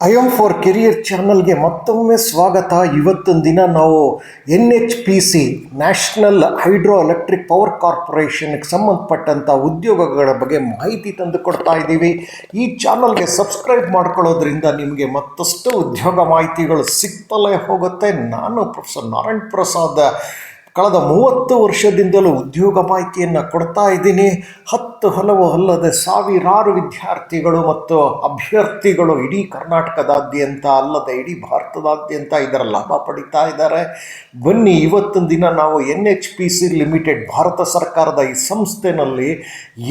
I M for career ಚಾನಲ್ಗೆ ಮತ್ತೊಮ್ಮೆ ಸ್ವಾಗತ. ಇವತ್ತೊಂದು ದಿನ ನಾವು N H P C national hydro electric power ಕಾರ್ಪೊರೇಷನ್ಗೆ ಸಂಬಂಧಪಟ್ಟಂಥ ಉದ್ಯೋಗಗಳ ಬಗ್ಗೆ ಮಾಹಿತಿ ತಂದು ಕೊಡ್ತಾ ಇದ್ದೀವಿ. ಈ ಚಾನಲ್ಗೆ ಸಬ್ಸ್ಕ್ರೈಬ್ ಮಾಡ್ಕೊಳ್ಳೋದ್ರಿಂದ ನಿಮಗೆ ಮತ್ತಷ್ಟು ಉದ್ಯೋಗ ಮಾಹಿತಿಗಳು ಸಿಗ್ತಲೇ ಹೋಗುತ್ತೆ. ನಾನು ಪ್ರೊಫೆಸರ್ ನಾರಾಯಣ್ ಪ್ರಸಾದ್. ಕಳೆದ ಮೂವತ್ತು ವರ್ಷದಿಂದಲೂ ಉದ್ಯೋಗ ಮಾಹಿತಿಯನ್ನು ಕೊಡ್ತಾ ಇದ್ದೀನಿ. ಹತ್ತು ಹಲವು ಅಲ್ಲದೆ ಸಾವಿರಾರು ವಿದ್ಯಾರ್ಥಿಗಳು ಮತ್ತು ಅಭ್ಯರ್ಥಿಗಳು ಇಡೀ ಕರ್ನಾಟಕದಾದ್ಯಂತ ಅಲ್ಲದೆ ಇಡೀ ಭಾರತದಾದ್ಯಂತ ಇದರ ಲಾಭ ಪಡಿತಾ ಇದ್ದಾರೆ. ಬನ್ನಿ, ಇವತ್ತಿನ ದಿನ ನಾವು N H P C limited Bharat ಸರ್ಕಾರದ ಈ ಸಂಸ್ಥೆನಲ್ಲಿ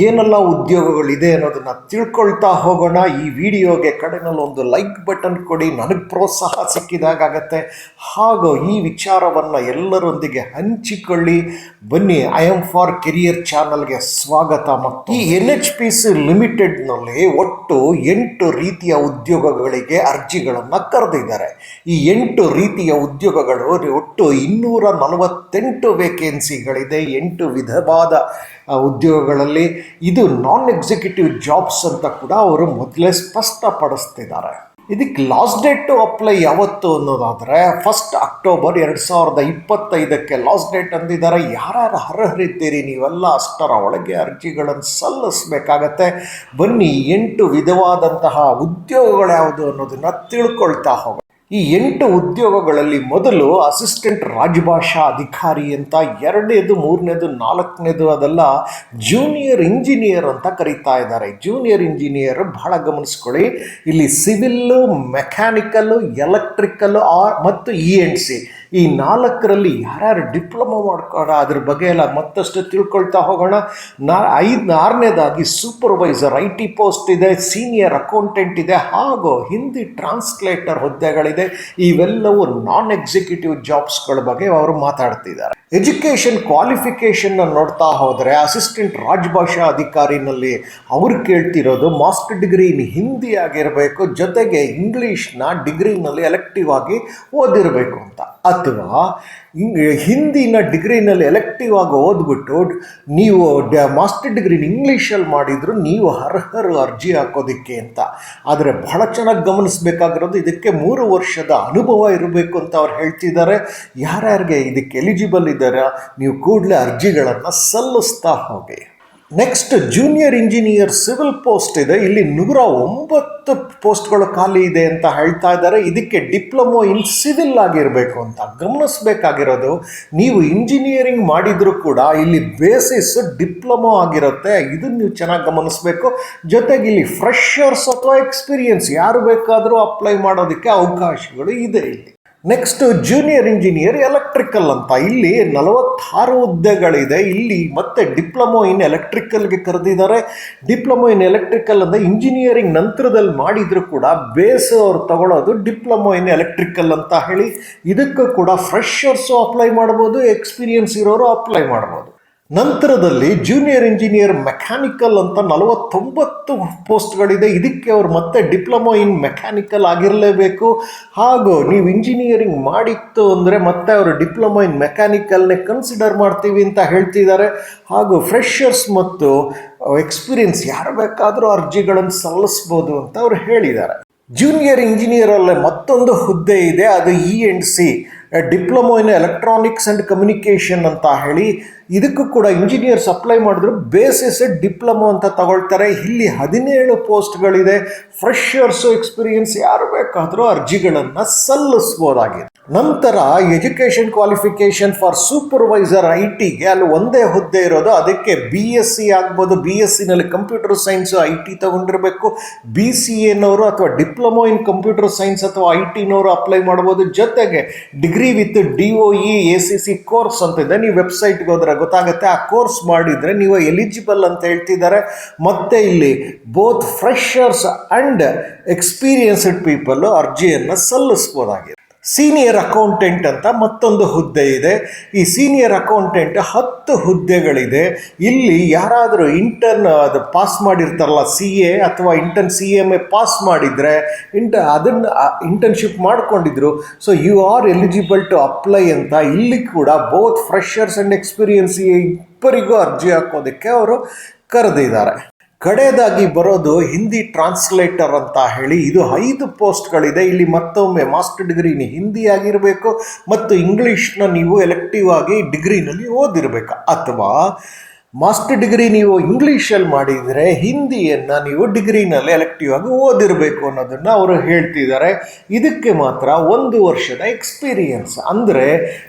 ಏನೆಲ್ಲ ಉದ್ಯೋಗಗಳಿದೆ ಅನ್ನೋದನ್ನು ತಿಳ್ಕೊಳ್ತಾ ಹೋಗೋಣ. ಈ ವಿಡಿಯೋಗೆ ಕಡೆನಲ್ಲಿ ಒಂದು ಲೈಕ್ ಬಟನ್ ಕೊಡಿ. ನನಗೆ ಪ್ರೋತ್ಸಾಹ ಸಿಕ್ಕಿದಾಗತ್ತೆ ಹಾಗೂ ಈ ವಿಚಾರವನ್ನು ಎಲ್ಲರೊಂದಿಗೆ ಹಂಚಿಕೊಳ್ಳಿ. ಬನ್ನಿ ಐ ಆಮ್ ಫಾರ್ ಕೆರಿಯರ್ ಚಾನಲ್ಗೆ ಸ್ವಾಗತ ಮತ್ತು ಈ ಎನ್ ಎಚ್ ಪಿ ಸಿ ಲಿಮಿಟೆಡ್ನಲ್ಲಿ ಒಟ್ಟು ಎಂಟು ರೀತಿಯ ಉದ್ಯೋಗಗಳಿಗೆ ಅರ್ಜಿಗಳನ್ನು ಕರೆದಿದ್ದಾರೆ. ಈ ಎಂಟು ರೀತಿಯ ಉದ್ಯೋಗಗಳು ಒಟ್ಟು ಇನ್ನೂರ ನಲವತ್ತೆಂಟು ವೇಕೆನ್ಸಿಗಳಿದೆ ಎಂಟು ವಿಧವಾದ ಉದ್ಯೋಗಗಳಲ್ಲಿ. ಇದು ನಾನ್ ಎಕ್ಸಿಕ್ಯೂಟಿವ್ ಜಾಬ್ಸ್ ಅಂತ ಕೂಡ ಅವರು ಮೊದಲೇ ಸ್ಪಷ್ಟಪಡಿಸ್ತಿದ್ದಾರೆ. ಇದಕ್ಕೆ ಲಾಸ್ಟ್ ಡೇಟ್ ಅಪ್ಲೈ ಯಾವತ್ತು ಅನ್ನೋದಾದರೆ ಫಸ್ಟ್ ಅಕ್ಟೋಬರ್ ಎರಡು ಸಾವಿರದ ಇಪ್ಪತ್ತೈದಕ್ಕೆ ಲಾಸ್ಟ್ ಡೇಟ್ ಅಂದಿದ್ದಾರೆ. ಯಾರ್ಯಾರು ಅರ್ಹರಿದ್ದೀರಿ ನೀವೆಲ್ಲ ಅಷ್ಟರ ಒಳಗೆ ಅರ್ಜಿಗಳನ್ನು ಸಲ್ಲಿಸಬೇಕಾಗತ್ತೆ. ಬನ್ನಿ, ಎಂಟು ವಿಧವಾದಂತಹ ಉದ್ಯೋಗಗಳು ಯಾವುದು ಅನ್ನೋದನ್ನು ತಿಳ್ಕೊಳ್ತಾ ಹೋಗೋಣ. ಈ ಎಂಟು ಉದ್ಯೋಗಗಳಲ್ಲಿ ಮೊದಲು ಅಸಿಸ್ಟೆಂಟ್ ರಾಜಭಾಷಾ ಅಧಿಕಾರಿ ಅಂತ ಎರಡನೇದು, ಮೂರನೇದು, ನಾಲ್ಕನೇದು ಅದೆಲ್ಲ ಜೂನಿಯರ್ ಇಂಜಿನಿಯರ್ ಅಂತ ಕರೀತಾ ಇದ್ದಾರೆ. ಜೂನಿಯರ್ ಇಂಜಿನಿಯರ್ ಬಹಳ ಗಮನಿಸ್ಕೊಳ್ಳಿ. ಇಲ್ಲಿ ಸಿವಿಲ್ಲು, ಮೆಕ್ಯಾನಿಕಲ್ಲು, ಎಲೆಕ್ಟ್ರಿಕಲ್ಲು ಮತ್ತು ಇ ಎನ್ ಸಿ ಈ ನಾಲ್ಕರಲ್ಲಿ ಯಾರ್ಯಾರು ಡಿಪ್ಲೊಮಾ ಮಾಡ್ಕೊಂಡ ಅದ್ರ ಬಗ್ಗೆ ಎಲ್ಲ ಮತ್ತಷ್ಟು ತಿಳ್ಕೊಳ್ತಾ ಹೋಗೋಣ. ನಾ ಐದು ಆರನೇದಾಗಿ ಸೂಪರ್ವೈಸರ್ ಐ ಟಿ ಪೋಸ್ಟ್ ಇದೆ ಸೀನಿಯರ್ ಅಕೌಂಟೆಂಟ್ ಇದೆ, ಹಾಗೂ ಹಿಂದಿ ಟ್ರಾನ್ಸ್ಲೇಟರ್ ಹುದ್ದೆಗಳಿದೆ. ಇವೆಲ್ಲವೂ ನಾನ್ ಎಕ್ಸಿಕ್ಯೂಟಿವ್ ಜಾಬ್ಸ್ಗಳ ಬಗ್ಗೆ ಅವರು ಮಾತಾಡ್ತಿದ್ದಾರೆ. ಎಜುಕೇಷನ್ ಕ್ವಾಲಿಫಿಕೇಷನ್ನ ನೋಡ್ತಾ ಹೋದರೆ ಅಸಿಸ್ಟೆಂಟ್ ರಾಜಭಾಷಾ ಅಧಿಕಾರಿನಲ್ಲಿ ಅವ್ರು ಕೇಳ್ತಿರೋದು ಮಾಸ್ಟರ್ ಡಿಗ್ರಿ ಇನ್ ಹಿಂದಿ ಆಗಿರಬೇಕು, ಜೊತೆಗೆ ಇಂಗ್ಲೀಷ್ನ ಡಿಗ್ರಿನಲ್ಲಿ ಎಲೆಕ್ಟಿವ್ ಆಗಿ ಓದಿರಬೇಕು ಅಂತ. ಅಥವಾ ಹಿಂದಿನ ಡಿಗ್ರಿನಲ್ಲಿ ಎಲೆಕ್ಟಿವ್ ಆಗಿ ಓದ್ಬಿಟ್ಟು ನೀವು ಡ ಮಾಸ್ಟರ್ ಡಿಗ್ರಿನ ಇಂಗ್ಲೀಷಲ್ಲಿ ಮಾಡಿದ್ರು ನೀವು ಅರ್ಹರು ಅರ್ಜಿ ಹಾಕೋದಕ್ಕೆ ಅಂತ. ಆದರೆ ಬಹಳ ಚೆನ್ನಾಗಿ ಗಮನಿಸಬೇಕಾಗಿರೋದು ಇದಕ್ಕೆ ಮೂರು ವರ್ಷದ ಅನುಭವ ಇರಬೇಕು ಅಂತ ಅವ್ರು ಹೇಳ್ತಿದ್ದಾರೆ. ಯಾರ್ಯಾರಿಗೆ ಇದಕ್ಕೆ ಎಲಿಜಿಬಲ್ ಇದ್ದಾರೆ, ನೀವು ಕೂಡಲೇ ಅರ್ಜಿಗಳನ್ನು ಸಲ್ಲಿಸ್ತಾ ಹೋಗಿ. Next junior engineer civil post ಇದೆ. ಇಲ್ಲಿ ನೂರ ಒಂಬತ್ತು ಪೋಸ್ಟ್ಗಳು ಖಾಲಿ ಇದೆ ಅಂತ ಹೇಳ್ತಾ ಇದ್ದಾರೆ. ಇದಕ್ಕೆ ಡಿಪ್ಲೊಮೊ ಇನ್ ಸಿವಿಲ್ ಆಗಿರಬೇಕು ಅಂತ ಗಮನಿಸಬೇಕಾಗಿರೋದು. ನೀವು ಇಂಜಿನಿಯರಿಂಗ್ ಮಾಡಿದರೂ ಕೂಡ ಇಲ್ಲಿ ಬೇಸಿಸ್ ಡಿಪ್ಲೊಮೊ ಆಗಿರುತ್ತೆ. ಇದನ್ನು ನೀವು ಚೆನ್ನಾಗಿ ಗಮನಿಸಬೇಕು. ಜೊತೆಗೆ ಇಲ್ಲಿ ಫ್ರೆಷರ್ಸ್ ಅಥವಾ ಎಕ್ಸ್ಪೀರಿಯನ್ಸ್ ಯಾರು ಬೇಕಾದರೂ ಅಪ್ಲೈ ಮಾಡೋದಕ್ಕೆ ಅವಕಾಶಗಳು ಇದೆ ಇಲ್ಲಿ. ನೆಕ್ಸ್ಟ್ ಜೂನಿಯರ್ ಇಂಜಿನಿಯರ್ ಎಲೆಕ್ಟ್ರಿಕಲ್ ಅಂತ. ಇಲ್ಲಿ ನಲವತ್ತಾರು ಹುದ್ದೆಗಳಿದೆ. ಇಲ್ಲಿ ಮತ್ತೆ ಡಿಪ್ಲೊಮೊ ಇನ್ ಎಲೆಕ್ಟ್ರಿಕಲ್ಗೆ ಕರೆದಿದ್ದಾರೆ. ಡಿಪ್ಲೊಮೊ ಇನ್ ಎಲೆಕ್ಟ್ರಿಕಲ್ ಅಂದರೆ ಇಂಜಿನಿಯರಿಂಗ್ ನಂತರದಲ್ಲಿ ಮಾಡಿದರೂ ಕೂಡ ಬೇಸ್ ಅವ್ರು ತಗೊಳ್ಳೋದು ಡಿಪ್ಲೊಮೊ ಇನ್ ಎಲೆಕ್ಟ್ರಿಕಲ್ ಅಂತ ಹೇಳಿ. ಇದಕ್ಕೂ ಕೂಡ ಫ್ರೆಷರ್ಸು ಅಪ್ಲೈ ಮಾಡ್ಬೋದು ಎಕ್ಸ್ಪೀರಿಯನ್ಸ್ ಇರೋರು ಅಪ್ಲೈ ಮಾಡ್ಬೋದು. ನಂತರದಲ್ಲಿ ಜೂನಿಯರ್ ಇಂಜಿನಿಯರ್ ಮೆಕ್ಯಾನಿಕಲ್ ಅಂತ ನಲವತ್ತೊಂಬತ್ತು ಪೋಸ್ಟ್ಗಳಿದೆ. ಇದಕ್ಕೆ ಅವರು ಮತ್ತೆ ಡಿಪ್ಲೊಮೊ ಇನ್ ಮೆಕ್ಯಾನಿಕಲ್ ಆಗಿರಲೇಬೇಕು. ಹಾಗೂ ನೀವು ಇಂಜಿನಿಯರಿಂಗ್ ಮಾಡಿತ್ತು ಅಂದರೆ ಮತ್ತೆ ಅವರು ಡಿಪ್ಲೊಮೊ ಇನ್ ಮೆಕ್ಯಾನಿಕಲ್ನೇ ಕನ್ಸಿಡರ್ ಮಾಡ್ತೀವಿ ಅಂತ ಹೇಳ್ತಿದ್ದಾರೆ. ಹಾಗೂ ಫ್ರೆಷರ್ಸ್ ಮತ್ತು ಎಕ್ಸ್ಪೀರಿಯನ್ಸ್ ಯಾರು ಬೇಕಾದರೂ ಅರ್ಜಿಗಳನ್ನು ಸಲ್ಲಿಸ್ಬೋದು ಅಂತ ಅವರು ಹೇಳಿದ್ದಾರೆ. ಜೂನಿಯರ್ ಇಂಜಿನಿಯರಲ್ಲೇ ಮತ್ತೊಂದು ಹುದ್ದೆ ಇದೆ. ಅದು E and C diploma in electronics and communication ಅಂತ ಹೇಳಿ ಇದಕ್ಕೂ ಕೂಡ ಇಂಜಿನಿಯರ್ಸ್ ಅಪ್ಲೈ ಮಾಡಿದ್ರು. ಬೇಸಿಸ್ ಡಿಪ್ಲೊಮೊ ಅಂತ ತಗೊಳ್ತಾರೆ. ಇಲ್ಲಿ ಹದಿನೇಳು ಪೋಸ್ಟ್ಗಳಿದೆ. ಫ್ರೆಷರ್ಸು, ಎಕ್ಸ್ಪೀರಿಯನ್ಸ್ ಯಾರು ಬೇಕಾದರೂ ಅರ್ಜಿಗಳನ್ನು ಸಲ್ಲಿಸ್ಬೋದಾಗಿದೆ. ನಂತರ education qualification for supervisor I ಟಿಗೆ ಅಲ್ಲಿ ಒಂದೇ ಹುದ್ದೆ ಇರೋದು, ಅದಕ್ಕೆ ಬಿ ಎಸ್ ಸಿ ಆಗ್ಬೋದು. ಬಿ ಎಸ್ ಸಿನಲ್ಲಿ ಕಂಪ್ಯೂಟರ್ ಸೈನ್ಸು ಐ ಟಿ ತಗೊಂಡಿರಬೇಕು ಬಿ ಸಿ ಎನವರು ಅಥವಾ ಡಿಪ್ಲೊಮೊ ಇನ್ ಕಂಪ್ಯೂಟರ್ ಸೈನ್ಸ್ ಅಥವಾ ಐ ಟಿನವರು ಅಪ್ಲೈ ಮಾಡ್ಬೋದು. ಜೊತೆಗೆ degree with D O E, A C C course ಅಂತ ಇದೆ. ನೀವು ವೆಬ್ಸೈಟ್ಗೆ ಹೋದ್ರೆ ಗೊತ್ತಾಗುತ್ತೆ. ಆ ಕೋರ್ಸ್ ಮಾಡಿದರೆ ನೀವು ಎಲಿಜಿಬಲ್ ಅಂತ ಹೇಳ್ತಿದ್ದಾರೆ. ಮತ್ತೆ ಇಲ್ಲಿ both freshers and experienced people ಅರ್ಜಿಯನ್ನು ಸಲ್ಲಿಸ್ಬೋದಾಗಿದೆ. ಸೀನಿಯರ್ ಅಕೌಂಟೆಂಟ್ ಅಂತ ಮತ್ತೊಂದು ಹುದ್ದೆ ಇದೆ. ಈ ಸೀನಿಯರ್ ಅಕೌಂಟೆಂಟ್ ಹತ್ತು ಹುದ್ದೆಗಳಿದೆ. ಇಲ್ಲಿ ಯಾರಾದರೂ ಇಂಟರ್ನ್ ಅದು ಪಾಸ್ ಮಾಡಿರ್ತಾರಲ್ಲ ಸಿ ಎ ಅಥವಾ intern C M A pass ಮಾಡಿದರೆ ಇಂಟ ಅದನ್ನು internship ಮಾಡಿಕೊಂಡಿದ್ರು. So you are eligible to apply ಅಂತ ಇಲ್ಲಿ ಕೂಡ ಬೋತ್ ಫ್ರೆಷರ್ಸ್ ಆ್ಯಂಡ್ ಎಕ್ಸ್ಪೀರಿಯನ್ಸ್ ಇಬ್ಬರಿಗೂ ಅರ್ಜಿ ಹಾಕೋದಕ್ಕೆ ಅವರು ಕರೆದಿದ್ದಾರೆ. ಕಡೆಯದಾಗಿ ಬರೋದು ಹಿಂದಿ ಟ್ರಾನ್ಸ್ಲೇಟರ್ ಅಂತ ಹೇಳಿ ಇದು ಐದು ಪೋಸ್ಟ್ಗಳಿದೆ. ಇಲ್ಲಿ ಮತ್ತೊಮ್ಮೆ ಮಾಸ್ಟರ್ ಡಿಗ್ರಿ ಹಿಂದಿ ಆಗಿರಬೇಕು ಮತ್ತು ಇಂಗ್ಲೀಷ್ನ ನೀವು ಎಲೆಕ್ಟಿವ್ ಆಗಿ ಡಿಗ್ರಿನಲ್ಲಿ ಓದಿರಬೇಕು. ಅಥವಾ ಮಾಸ್ಟರ್ ಡಿಗ್ರಿ ನೀವು ಇಂಗ್ಲೀಷಲ್ಲಿ ಮಾಡಿದರೆ ಹಿಂದಿಯನ್ನು ನೀವು ಡಿಗ್ರಿನಲ್ಲಿ ಎಲೆಕ್ಟಿವ್ ಆಗಿ ಓದಿರಬೇಕು ಅನ್ನೋದನ್ನು ಅವರು ಹೇಳ್ತಿದ್ದಾರೆ. ಇದಕ್ಕೆ ಮಾತ್ರ ಒಂದು ವರ್ಷದ ಎಕ್ಸ್ಪೀರಿಯನ್ಸ್ ಅಂದರೆ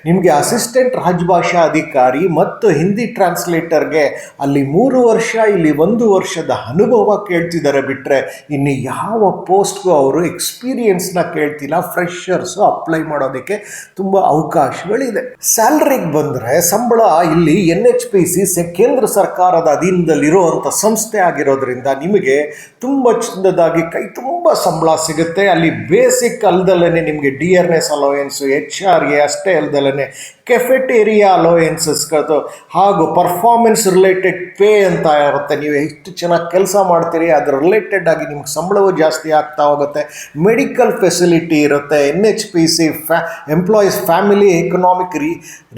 ನಿಮಗೆ ಅಸಿಸ್ಟೆಂಟ್ ರಾಜಭಾಷಾ ಅಧಿಕಾರಿ ಮತ್ತು ಹಿಂದಿ ಟ್ರಾನ್ಸ್ಲೇಟರ್ಗೆ ಅಲ್ಲಿ ಮೂರು ವರ್ಷ, ಇಲ್ಲಿ ಒಂದು ವರ್ಷದ ಅನುಭವ ಕೇಳ್ತಿದ್ದಾರೆ ಬಿಟ್ಟರೆ ಇನ್ನು ಯಾವ ಪೋಸ್ಟ್ಗೂ ಅವರು ಎಕ್ಸ್ಪೀರಿಯನ್ಸ್ನ ಕೇಳ್ತಿಲ್ಲ. ಫ್ರೆಷರ್ಸು ಅಪ್ಲೈ ಮಾಡೋದಕ್ಕೆ ತುಂಬ ಅವಕಾಶಗಳಿದೆ. ಸ್ಯಾಲ್ರಿಗೆ ಬಂದರೆ ಸಂಬಳ ಇಲ್ಲಿ ಎನ್ ಎಚ್ ಪಿ ಸಿ ಕೇಂದ್ರ ಸರ್ಕಾರದ ಅಧೀನದಲ್ಲಿರುವಂಥ ಸಂಸ್ಥೆ ಆಗಿರೋದ್ರಿಂದ ನಿಮಗೆ ತುಂಬ ಚಿನ್ನದಾಗಿ ಕೈ ತುಂಬ ಸಂಬಳ ಸಿಗುತ್ತೆ. ಅಲ್ಲಿ ಬೇಸಿಕ್ ಅಲ್ದಲೇ ನಿಮಗೆ D R S allowance, H R A ಅಷ್ಟೇ ಅಲ್ಲದಲ್ಲೇ ಕೆಫೆಟೇರಿಯಾ ಅಲೋಯೆನ್ಸಸ್ಗಳು ಹಾಗೂ ಪರ್ಫಾರ್ಮೆನ್ಸ್ ರಿಲೇಟೆಡ್ ಪೇ ಅಂತ ಇರುತ್ತೆ. ನೀವು ಎಷ್ಟು ಚೆನ್ನಾಗಿ ಕೆಲಸ ಮಾಡ್ತೀರಿ, ಅದ್ರ ರಿಲೇಟೆಡ್ ಆಗಿ ನಿಮ್ಗೆ ಸಂಬಳವೂ ಜಾಸ್ತಿ ಆಗ್ತಾ ಹೋಗುತ್ತೆ. ಮೆಡಿಕಲ್ ಫೆಸಿಲಿಟಿ ಇರುತ್ತೆ, ಎನ್ ಎಚ್ ಪಿ ಸಿ, ಫ್ಯಾ, ಎಂಪ್ಲಾಯೀಸ್ ಫ್ಯಾಮಿಲಿ ಎಕನಾಮಿಕ್ ರೀ,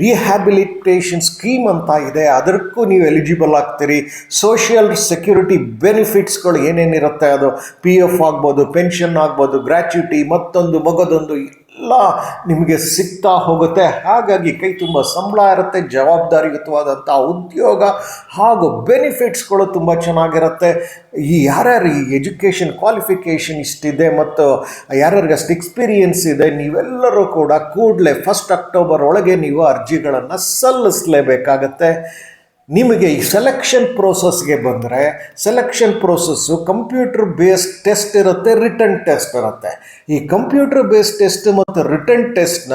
ರಿಹ್ಯಾಬಿಲಿಟೇಷನ್ ಸ್ಕೀಮ್ ಅಂತ ಇದೆ. ಅದಕ್ಕೂ ನೀವು ಎಲಿಜಿಬಲ್ ಆಗ್ತೀರಿ. ಸೋಷಿಯಲ್ ಸೆಕ್ಯೂರಿಟಿ ಬೆನಿಫಿಟ್ಸ್ಗಳು ಏನೇನಿರುತ್ತೆ ಅದು? ಪಿ ಎಫ್ ಆಗ್ಬೋದು ಪೆನ್ಷನ್ ಆಗ್ಬೋದು ಗ್ರ್ಯಾಚ್ಯುಟಿ ಮತ್ತೊಂದು, ಮಗದೊಂದು, ಎಲ್ಲ ನಿಮಗೆ ಸಿಗ್ತಾ ಹೋಗುತ್ತೆ. ಹಾಗಾಗಿ ಕೈ ತುಂಬ ಸಂಬಳ ಇರುತ್ತೆ, ಜವಾಬ್ದಾರಿಯುತವಾದಂಥ ಉದ್ಯೋಗ ಹಾಗೂ ಬೆನಿಫಿಟ್ಸ್ಗಳು ತುಂಬ ಚೆನ್ನಾಗಿರುತ್ತೆ. ಈ ಯಾರ್ಯಾರು ಈ ಎಜುಕೇಷನ್ ಕ್ವಾಲಿಫಿಕೇಷನ್ ಇಷ್ಟಿದೆ ಮತ್ತು ಯಾರ್ಯಾರಿಗೆ ಅಷ್ಟು ಎಕ್ಸ್ಪೀರಿಯನ್ಸ್ ಇದೆ, ನೀವೆಲ್ಲರೂ ಕೂಡ ಕೂಡಲೇ ಫಸ್ಟ್ ಅಕ್ಟೋಬರ್ ಒಳಗೆ ನೀವು ಅರ್ಜಿಗಳನ್ನು ಸಲ್ಲಿಸಲೇಬೇಕಾಗತ್ತೆ. ನಿಮಗೆ ಈ ಸೆಲೆಕ್ಷನ್ ಪ್ರೋಸೆಸ್ಗೆ ಬಂದರೆ selection process computer based test written return test ಇರುತ್ತೆ. ಈ ಕಂಪ್ಯೂಟರ್ ಬೇಸ್ಡ್ ಟೆಸ್ಟ್ ಮತ್ತು ರಿಟರ್ನ್ ಟೆಸ್ಟ್ನ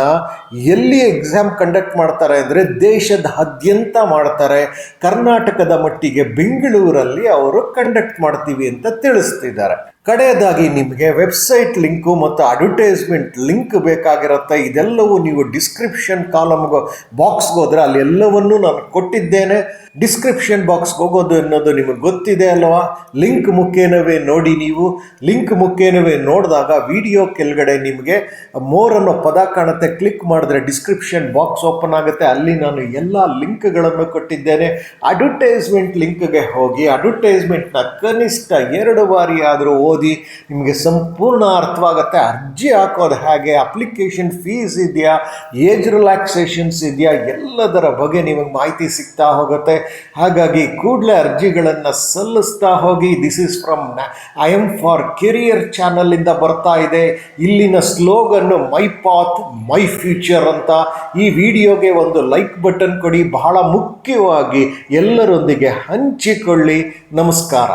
ಎಲ್ಲಿ ಎಕ್ಸಾಮ್ ಕಂಡಕ್ಟ್ ಮಾಡ್ತಾರೆ ಅಂದರೆ ದೇಶದಾದ್ಯಂತ ಮಾಡ್ತಾರೆ. ಕರ್ನಾಟಕದ ಮಟ್ಟಿಗೆ ಬೆಂಗಳೂರಲ್ಲಿ ಅವರು ಕಂಡಕ್ಟ್ ಮಾಡ್ತೀವಿ ಅಂತ ತಿಳಿಸ್ತಿದ್ದಾರೆ. ಕಡೆಯದಾಗಿ ನಿಮಗೆ ವೆಬ್ಸೈಟ್ ಲಿಂಕು ಮತ್ತು ಅಡ್ವರ್ಟೈಸ್ಮೆಂಟ್ ಲಿಂಕ್ ಬೇಕಾಗಿರುತ್ತೆ. ಇದೆಲ್ಲವೂ ನೀವು ಡಿಸ್ಕ್ರಿಪ್ಷನ್ ಕಾಲಮ್ಗೆ, ಬಾಕ್ಸ್ಗೆ ಹೋದರೆ ಅಲ್ಲಿ ಎಲ್ಲವನ್ನೂ ನಾನು ಕೊಟ್ಟಿದ್ದೇನೆ. ಡಿಸ್ಕ್ರಿಪ್ಷನ್ ಬಾಕ್ಸ್ಗೆ ಹೋಗೋದು ಅನ್ನೋದು ನಿಮಗೆ ಗೊತ್ತಿದೆ ಅಲ್ವಾ? ಲಿಂಕ್ ಮುಖೇನವೇ ನೋಡಿ ನೀವು. ಲಿಂಕ್ ಮುಖೇನವೇ ನೋಡಿದಾಗ ವಿಡಿಯೋ ಕೆಳಗಡೆ ನಿಮಗೆ ಮೋರ್ ಅನ್ನೋ ಪದ ಕಾಣುತ್ತೆ. ಕ್ಲಿಕ್ ಮಾಡಿದ್ರೆ ಡಿಸ್ಕ್ರಿಪ್ಷನ್ ಬಾಕ್ಸ್ ಓಪನ್ ಆಗುತ್ತೆ. ಅಲ್ಲಿ ನಾನು ಎಲ್ಲ ಲಿಂಕ್ಗಳನ್ನು ಕೊಟ್ಟಿದ್ದೇನೆ. ಅಡ್ವರ್ಟೈಸ್ಮೆಂಟ್ ಲಿಂಕ್ಗೆ ಹೋಗಿ, ಅಡ್ವರ್ಟೈಸ್ಮೆಂಟ್ನ ಕನಿಷ್ಠ ಎರಡು ಬಾರಿ ಆದರೂ ಓದಿ, ನಿಮಗೆ ಸಂಪೂರ್ಣ ಅರ್ಥವಾಗುತ್ತೆ. ಅರ್ಜಿ ಹಾಕೋದು ಹೇಗೆ ಅಪ್ಲಿಕೇಶನ್ ಫೀಸ್ ಇದೆಯಾ ಏಜ್ ರಿಲ್ಯಾಕ್ಸೇಷನ್ಸ್ ಇದೆಯಾ, ಎಲ್ಲದರ ಬಗ್ಗೆ ನಿಮಗೆ ಮಾಹಿತಿ ಸಿಗ್ತಾ ಹೋಗುತ್ತೆ. ಹಾಗಾಗಿ ಕೂಡಲೇ ಅರ್ಜಿಗಳನ್ನು ಸಲ್ಲಿಸ್ತಾ ಹೋಗಿ this is from I M for career ಚಾನಲಿಂದ ಬರ್ತಾ ಇದೆ. ಇಲ್ಲಿನ slogan my path my future ಅಂತ. ಈ ವಿಡಿಯೋಗೆ ಒಂದು ಲೈಕ್ ಬಟನ್ ಕೊಡಿ. ಬಹಳ ಮುಖ್ಯವಾಗಿ ಎಲ್ಲರೊಂದಿಗೆ ಹಂಚಿಕೊಳ್ಳಿ. ನಮಸ್ಕಾರ.